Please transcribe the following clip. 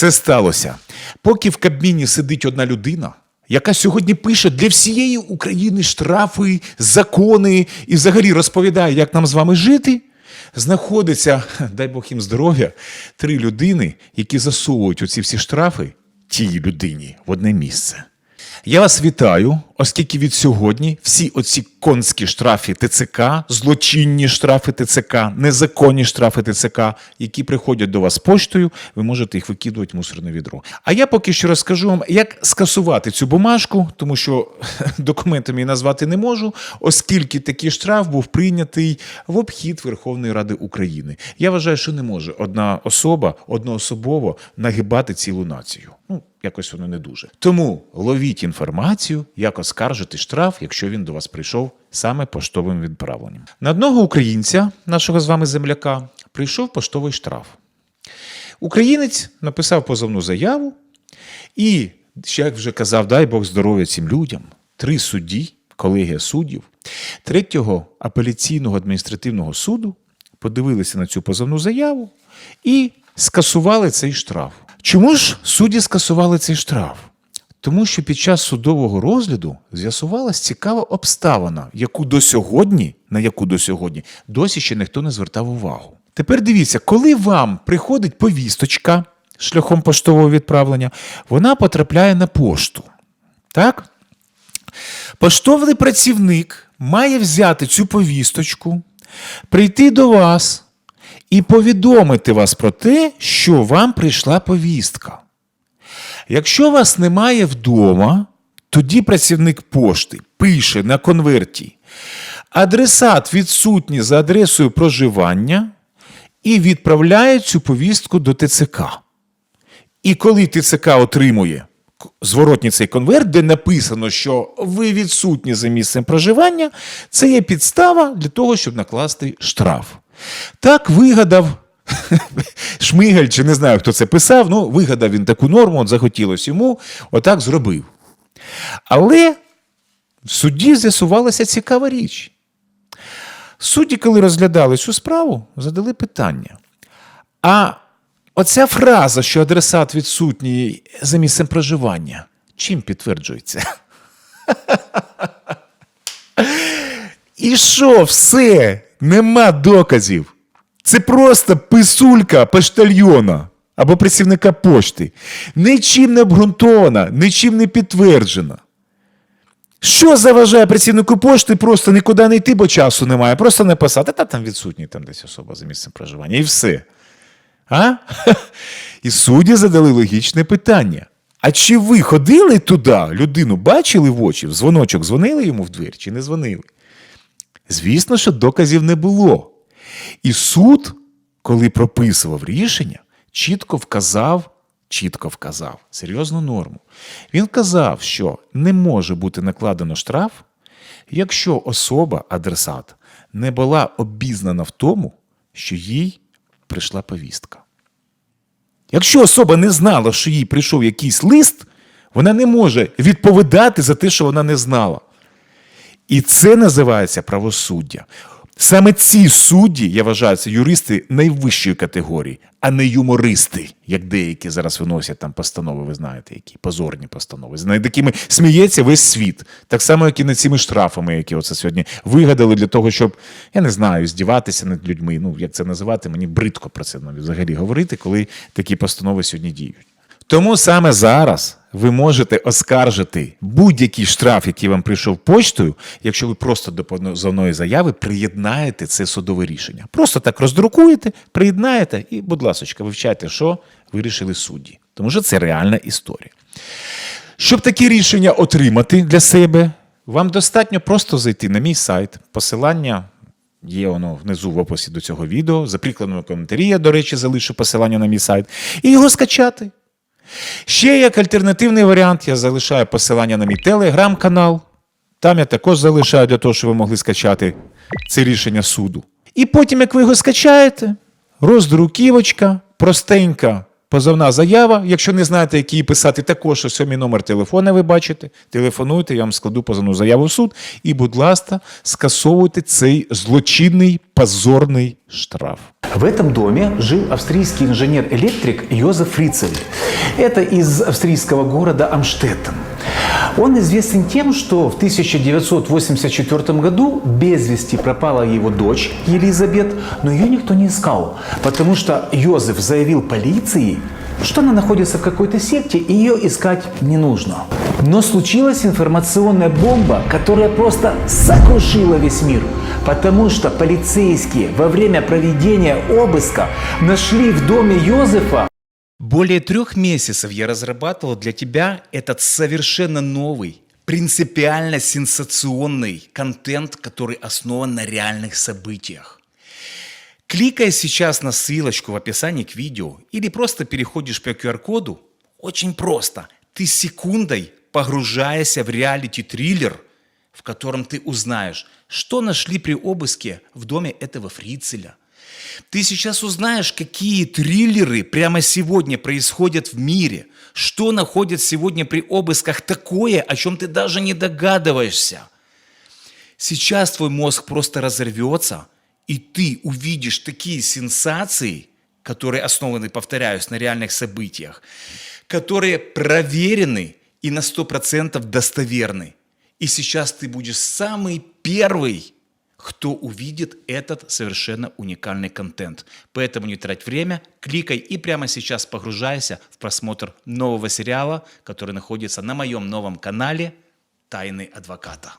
Це сталося. Поки в Кабміні сидить одна людина, яка сьогодні пише для всієї України штрафи, закони і взагалі розповідає, як нам з вами жити, знаходиться, дай Бог їм здоров'я, три людини, які засовують оці всі штрафи тій людині в одне місце. Я вас вітаю, оскільки від сьогодні всі оці конські штрафи ТЦК, злочинні штрафи ТЦК, незаконні штрафи ТЦК, які приходять до вас поштою, ви можете їх викидувати в мусорне відро. А я поки що розкажу вам, як скасувати цю бумажку, тому що документом її назвати не можу, оскільки такий штраф був прийнятий в обхід Верховної Ради України. Я вважаю, що не може одна особа одноособово нагибати цілу націю. Ну, якось воно не дуже. Тому ловіть інформацію, як оскаржити штраф, якщо він до вас прийшов саме поштовим відправленням. На одного українця, нашого з вами земляка, прийшов поштовий штраф. Українець написав позовну заяву, і, як вже казав, дай Бог здоров'я цим людям, три судді, колегія суддів, третього апеляційного адміністративного суду подивилися на цю позовну заяву і скасували цей штраф. Чому ж судді скасували цей штраф? Тому що під час судового розгляду з'ясувалась цікава обставина, яку до сьогодні, на яку до сьогодні досі ще ніхто не звертав увагу. Тепер дивіться, коли вам приходить повісточка шляхом поштового відправлення, вона потрапляє на пошту. Так? Поштовий працівник має взяти цю повісточку, прийти до вас і повідомити вас про те, що вам прийшла повістка. Якщо вас немає вдома, тоді працівник пошти пише на конверті адресат відсутній за адресою проживання і відправляє цю повістку до ТЦК. І коли ТЦК отримує зворотній цей конверт, де написано, що ви відсутні за місцем проживання, це є підстава для того, щоб накласти штраф. Так вигадав Шмигаль, чи не знаю, хто це писав, ну, вигадав він таку норму, от захотілося йому, отак зробив. Але в суді з'ясувалася цікава річ. Судді, коли розглядали цю справу, задали питання. А оця фраза, що адресат відсутній за місцем проживання, чим підтверджується? І що, все, нема доказів. Це просто писулька поштальйона або працівника пошти. Нічим не обґрунтована, нічим не підтверджена. Що заважає працівнику пошти просто нікуди не йти, бо часу немає, просто написати, та там відсутній там десь особа за місцем проживання, і все. А? І судді задали логічне питання. А чи ви ходили туди, людину бачили в очі, в дзвоночок дзвонили йому в двері чи не дзвонили? Звісно, що доказів не було. І суд, коли прописував рішення, чітко вказав, чітко вказав серйозну норму. Він казав, що не може бути накладено штраф, якщо особа, адресат, не була обізнана в тому, що їй прийшла повістка. Якщо особа не знала, що їй прийшов якийсь лист, вона не може відповідати за те, що вона не знала. І це називається правосуддя. Саме ці судді, я вважаю, це юристи найвищої категорії, а не юмористи, як деякі зараз виносять там постанови, ви знаєте, які позорні постанови, над якими сміється весь світ. Так само, як і над цими штрафами, які оце сьогодні вигадали для того, щоб, я не знаю, здіватися над людьми. Ну, як це називати, мені бридко про це взагалі говорити, коли такі постанови сьогодні діють. Тому саме зараз ви можете оскаржити будь-який штраф, який вам прийшов поштою, якщо ви просто до позовної заяви приєднаєте це судове рішення. Просто так роздрукуєте, приєднаєте і, будь ласка, вивчайте, що вирішили судді. Тому що це реальна історія. Щоб такі рішення отримати для себе, вам достатньо просто зайти на мій сайт, посилання. Є воно внизу в описі до цього відео. За прикладом коментарі я, до речі, залишу посилання на мій сайт, і його скачати. Ще як альтернативний варіант, я залишаю посилання на мій телеграм-канал. Там я також залишаю для того, щоб ви могли скачати це рішення суду. І потім, як ви його скачаєте, роздруківочка, простенька позовна заява. Якщо не знаєте, як її писати, також ось мій номер телефона ви бачите. Телефонуйте, я вам складу позовну заяву в суд. І, будь ласка, скасовуйте цей злочинний позорний штраф. В этом доме жил австрийский инженер-электрик Йозеф Фрицель. Это из австрийского города Амштеттен. Он известен тем, что в 1984 году без вести пропала его дочь Елизабет, но ее никто не искал, потому что Йозеф заявил полиции, что она находится в какой-то секте и ее искать не нужно. Но случилась информационная бомба, которая просто сокрушила весь мир, потому что полицейские во время проведения обыска нашли в доме Йозефа Более трех месяцев я разрабатывал для тебя этот совершенно новый, принципиально сенсационный контент, который основан на реальных событиях. Кликая сейчас на ссылочку в описании к видео или просто переходишь по QR-коду, очень просто. Ты секундой погружаешься в реалити-триллер, в котором ты узнаешь, что нашли при обыске в доме этого фрицеля. Ты сейчас узнаешь, какие триллеры прямо сегодня происходят в мире, что находят сегодня при обысках такое, о чем ты даже не догадываешься. Сейчас твой мозг просто разорвется, и ты увидишь такие сенсации, которые основаны, повторяюсь, на реальных событиях, которые проверены и на 100% достоверны. И сейчас ты будешь самый первый, кто увидит этот совершенно уникальный контент. Поэтому не трать время, кликай и прямо сейчас погружайся в просмотр нового сериала, который находится на моем новом канале «Тайны адвоката».